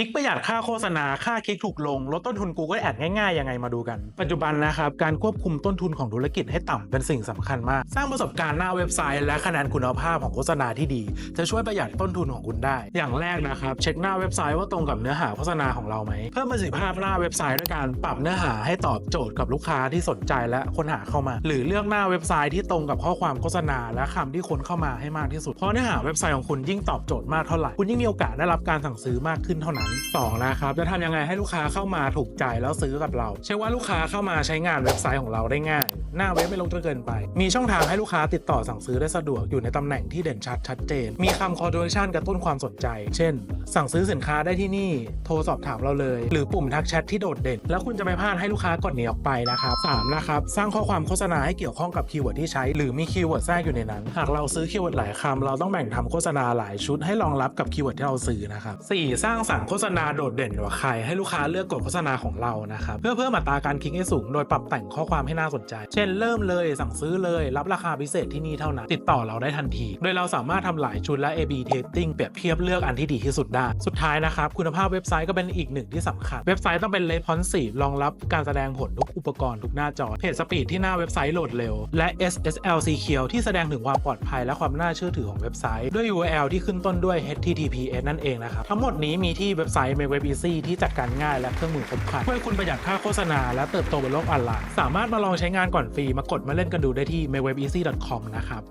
ทริกประหยัดค่าโฆษณา ค่าคลิกถูกลง ลดต้นทุน Google Ad ง่ายๆ ยังไงมาดูกัน ปัจจุบันนะครับ การควบคุมต้นทุนของธุรกิจให้ต่ำเป็นสิ่งสำคัญมาก สร้างประสบการณ์หน้าเว็บไซต์ และคะแนนคุณภาพของโฆษณาที่ดี จะช่วยประหยัดต้นทุนของคุณได้ อย่างแรกนะครับ เช็คหน้าเว็บไซต์ว่าตรงกับเนื้อหาโฆษณาของเราไหม เพิ่มประสิทธิภาพหน้าเว็บไซต์ด้วยการปรับเนื้อหาให้ตอบโจทย์กับลูกค้าที่สนใจและค้นหาเข้ามา หรือเลือกหน้าเว็บไซต์ที่ตรงกับข้อความโฆษณา และคำที่คนเข้ามาให้มากที่สุด เพราะเนื้อหาเว็บไซต์ของคุณยิ่งตอบโจทย์มากเท่าไหร่ คุณยิ่งมีโอกาสได้รับการสั่งซื้อมากขึ้นเท่านั้นสองนะครับจะทำยังไงให้ลูกค้าเข้ามาถูกใจแล้วซื้อกับเรา เชื่อว่าลูกค้าเข้ามาใช้งานเว็บไซต์ของเราได้ง่าย หน้าเว็บไม่ลงจนเกินไป มีช่องทางให้ลูกค้าติดต่อสั่งซื้อได้สะดวกอยู่ในตำแหน่งที่เด่นชัดชัดเจน มีคำ call to action กระตุ้นความสนใจ เช่น สั่งซื้อสินค้าได้ที่นี่ โทรสอบถามเราเลย หรือปุ่มทักแชทที่โดดเด่น แล้วคุณจะไม่พลาดให้ลูกค้ากดหนีออกไปนะครับสามนะครับสร้างข้อความโฆษณาให้เกี่ยวข้องกับคีย์เวิร์ดที่ใช้ หรือมีคีย์เวิร์ดแทรกอยู่ในนั้น หากเราซื้อคีย์เวิร์ดหลายคำเราต้องแบ่งทำโฆษณาหลายชุดให้รองรับกับคีย์เวิร์ดที่เราซื้อนะครับสี่สร้างสรรค์โฆษณาโดดเด่นกว่าใคร ให้ลูกค้าเลือกกดโฆษณาของเรานะครับเพื่อเพิ่มอัตราการคลิกให้สูง โดยปรับแต่งข้อความให้น่าสนใจ เช่นเริ่มเลยสั่งซื้อเลย รับราคาพิเศษที่นี่เท่านั้น ติดต่อเราได้ทันที โดยเราสามารถทำหลายชุดและ A/B testing เปรียบเทียบเลือกอันที่ดีที่สุดได้ สุดท้ายนะครับคุณภาพเว็บไซต์ก็เป็นอีกหนึ่งที่สำคัญ เว็บไซต์ต้องเป็น responsive รองรับการแสดงผลทุกอุปกรณ์ทุกหน้าจอเพจสปีดที่หน้าเว็บไซต์โหลดเร็วและ SSL secure ที่แสดงถึงความปลอดภัยและความน่าเชื่อถือของเว็บไซต์ด้วย URL ที่ขึ้นต้นด้วย HTTPS นั่นเองนะครับทั้งหมดนี้มีที่เว็บไซต์ Make Web Easy ที่จัดการง่ายและเครื่องมือครบครันช่วยคุณประหยัดค่าโฆษณาและเติบโตบนโลกออนไลน์ สามารถมาลองใช้งานก่อนฟรีมากดมาเล่นกันดูได้ที่ makewebeasy.com นะครับ